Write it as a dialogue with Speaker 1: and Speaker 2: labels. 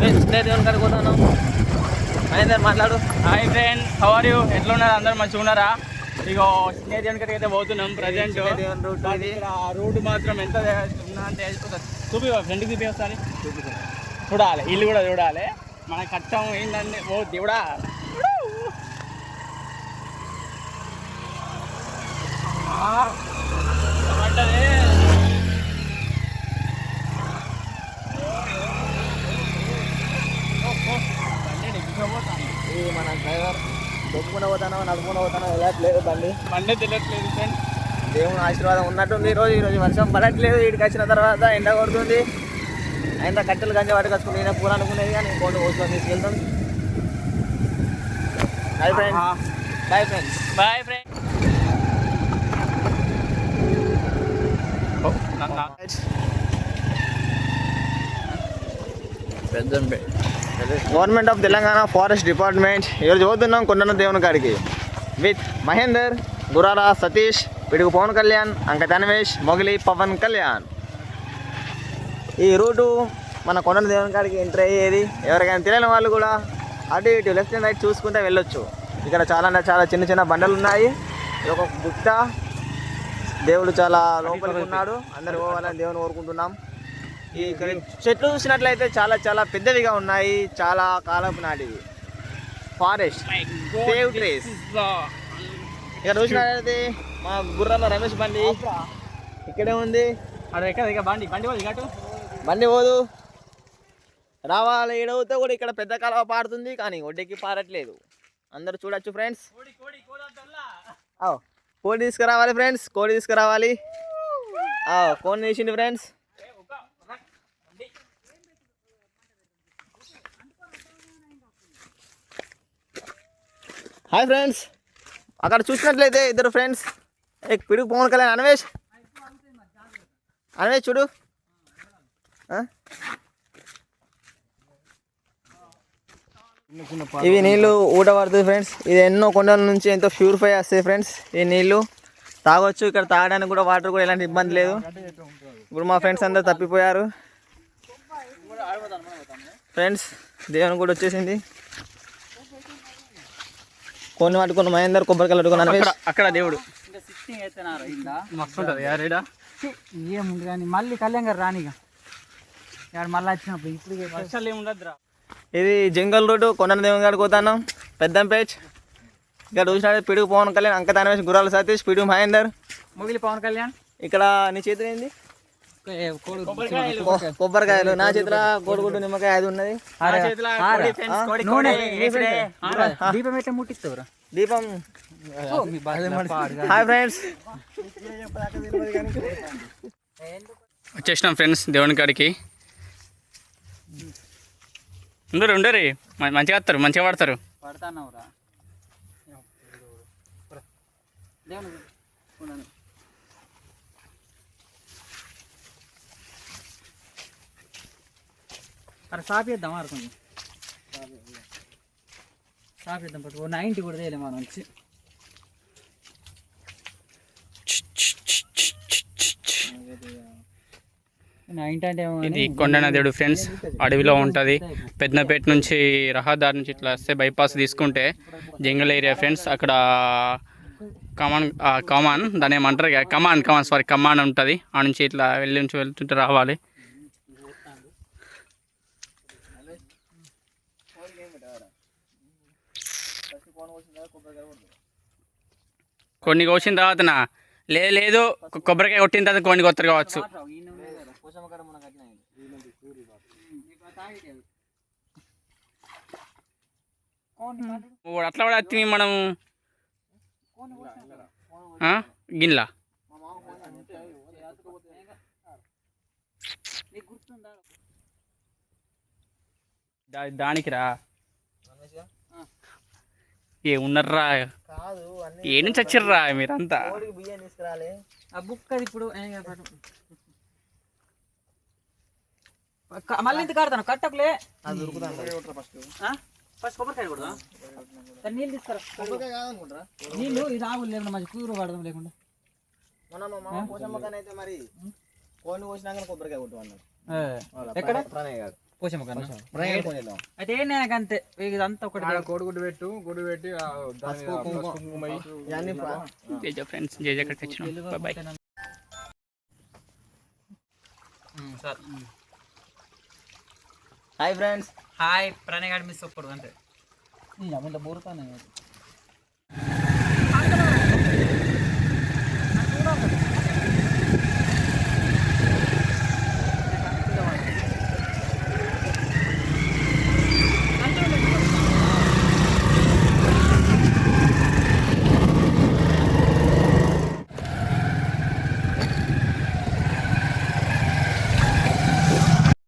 Speaker 1: దేవుని కాడికి పోతాను మహేందర్ మాట్లాడు.
Speaker 2: Hi friend how are you ఎట్లున్నారు? అందరు మంచిగా ఉన్నారా ఇగో స్నేహితుని కాడికి అయితే పోతున్నాం ప్రజెంట్
Speaker 1: దేవుని రూట్
Speaker 2: రోడ్డు మాత్రం ఎంత ఉన్నా అంటే చూపి ఫ్రెండ్కి చూపి ఒకసారి. చూడాలి ఇల్లు కూడా చూడాలి. మన కట్టం ఏంటంటే ఓ దేవుడా ఆ, ఏమంటది? ఓ, ఓ,
Speaker 1: ఇది మన డ్రైవర్ దొక్కున పోతానో నడుపుకుని పోతానో వెళ్ళట్లేదు బండి.
Speaker 2: బండి తెలియట్లేదు ఫ్రెండ్.
Speaker 1: దేవుని ఆశీర్వాదం ఉన్నట్టుంది ఈరోజు. ఈరోజు వర్షం పడట్లేదు. ఇక్కడికి వచ్చిన తర్వాత ఎండ కొడుతుంది. అయినా కట్టెలు గంజ పట్టుకొచ్చుకుని నేను పూర అనుకునేది కానీ ఇంకోటి పోసుకొని తీసుకెళ్తాం bye friends bye friends
Speaker 2: bye friend
Speaker 1: government of Telangana forest department ఈరోజు పోతున్నాం కొండన దేవుని కాడికి. విత్ మహేందర్ గురారా సతీష్ పిడుగు పవన్ కళ్యాణ్ అంక ధనవేష్ మొగలి పవన్ కళ్యాణ్. ఈ రూటు మన కొండన దేవుని కాడికి ఎంటర్ అయ్యేది. ఎవరికైనా తెలియని వాళ్ళు కూడా అటు ఇటు లెఫ్ట్ అండ్ రైట్ చూసుకుంటే వెళ్ళొచ్చు. ఇక్కడ చాలా అంటే చాలా చిన్న చిన్న బండలు ఉన్నాయి. ఇది ఒక గుట్ట. దేవుడు చాలా లోపలికి ఉన్నాడు. అందరు పోవాలని దేవుని కోరుకుంటున్నాం. ఈ చెట్లు చూసినట్లయితే చాలా చాలా పెద్దవిగా ఉన్నాయి. చాలా కాలపు నాటివి. ఫారెస్ట్ సేవ్ ట్రీస్ ఇక్కడ చూసినట్లయితే మా గుర్రాల రమేష్ బండి ఇక్కడే ఉంది.
Speaker 2: అక్కడ ఎక్కడ? బండి బండి పోదు
Speaker 1: బండి పోదు. రావాలి. ఏడవుతో కూడా ఇక్కడ పెద్ద కాలువ పారుతుంది కానీ ఒడ్డెక్కి పారట్లేదు. అందరూ చూడొచ్చు ఫ్రెండ్స్.
Speaker 2: కోడి కోడి
Speaker 1: కోడి తీసుకురావాలి ఫ్రెండ్స్. కోడి తీసుకురావాలి. ఆ, కోడిని తీసింది ఫ్రెండ్స్. హాయ్ ఫ్రెండ్స్ అక్కడ చూసినట్లయితే ఇద్దరు ఫ్రెండ్స్ ఏ పిడుగు పవన్ కళ్యాణ్ అనవేష్. అనవేష్ చూడు. ఆ? ఇవి నీళ్ళు ఊట పడుతుంది ఫ్రెండ్స్ ఇది ఎన్నో కొండల నుంచి ఎంతో ప్యూరిఫై వస్తాయి ఫ్రెండ్స్ ఈ నీళ్ళు తాగొచ్చు ఇక్కడ తాగడానికి కూడా వాటర్ కూడా ఎలాంటి ఇబ్బంది లేదు. ఇప్పుడు మా ఫ్రెండ్స్ అందరు తప్పిపోయారు. ఫ్రెండ్స్ దేవుని కూడా వచ్చేసింది. కొన్ని పట్టుకున్న మహేందర్ కొబ్బరికాయలు పట్టుకున్నాను
Speaker 2: అక్కడ అక్కడ దేవుడు. మస్తు ఉంటుంది
Speaker 3: ఏముంది కానీ మళ్ళీ కళ్యాణ్ గారు మళ్ళీ వచ్చినప్పుడు ఇప్పుడు
Speaker 2: ఏముండదురా
Speaker 1: ఇది జంగల్ రోడ్డు కొండ దేవుని కాడికి పోతాను. పెద్దంపేజ్ ఇక్కడ చూసినట్టు పిడుగు పవన్ కళ్యాణ్ అంక వేసి గుర్రాల సతీష్ పిడుగు మహేందర్
Speaker 3: మొగిలి పవన్ కళ్యాణ్.
Speaker 1: ఇక్కడ నీ చేతిలో ఏంది?
Speaker 2: కొబ్బరికాయలు.
Speaker 1: నా చేతిలో కోడిగుడ్డు నిమ్మకాయ అది ఉన్నది.
Speaker 3: దీపం ఎట్లా ముట్టిస్తావురా
Speaker 1: దీపం. Hi friends.
Speaker 2: వచ్చేసినాం ఫ్రెండ్స్ దేవుని కాడికి. ఉండరు. ఉండరు మంచిగా వస్తారు మంచిగా పడతారు.
Speaker 3: పడతానవురా దేవుని ఉన్నాను. అరే సాపేద్దాం కొంచెం సాపేద్దాం పట్టు ఓ నైంటీ కూడా తేలే మనం వచ్చి.
Speaker 2: ఇది కొండనదేవుడు ఫ్రెండ్స్ అడవిలో ఉంటుంది. పెద్దపేట నుంచి రహదారి నుంచి ఇట్లా వస్తే బైపాస్ తీసుకుంటే జంగల్ ఏరియా ఫ్రెండ్స్ అక్కడ కమాన్ కమాన్ దాని ఏమంటారు కమాన్ కమాన్ సారీ కమాన్ ఉంటుంది. ఆ నుంచి ఇట్లా వెళ్ళి నుంచి వెళ్తుంటే రావాలి. కొన్ని కోసిన తర్వాతనా లేదు లేదు కొబ్బరికాయ కొట్టిన తర్వాత కొన్ని కొత్తరు కావచ్చు. అట్లా కూడా తిని మనం గిన్నెల గిన్నెలా? దానికి రా ఏ ఉన్నర్రా?
Speaker 1: కాదు అన్ని
Speaker 2: ఏ నుంచి వచ్చిర్రా మీరంతా?
Speaker 3: ఆ బుక్ అది ఇప్పుడు మళ్ళీ ఇంత కాడతాను కట్టకులే.
Speaker 1: అది దొరుకుతాను
Speaker 3: ఆ? ఫస్ట్ కొబ్బరికాయ కూడా నీళ్ళు తీసుకురా.
Speaker 1: కొబ్బరికాయ కాదనుకుంటారా?
Speaker 3: నీళ్ళు ఇది ఆగులు లేకుండా మంచి కూర పడదాం లేకుండా.
Speaker 1: కోసమ్మకనైతే మరి కోడిని కోసినాక కొబ్బరికాయ కొట్టుకున్నాడు.
Speaker 3: ఎక్కడ?
Speaker 1: ప్రణయ్ గారు. ప్రయాణం పోయేద్దాం.
Speaker 3: అయితే నాకు అంతే. ఇదంతా ఒకటి
Speaker 4: కోడిగుడ్డు పెట్టు గుడ్డు పెట్టి
Speaker 2: జేజే ఫ్రెండ్స్ జేజే అక్కడికి వచ్చినాం bye
Speaker 3: sir.
Speaker 1: Hi friends.
Speaker 3: Hi Pranay గారి మిస్ ఒప్పుడు అంతే. బోరుతానే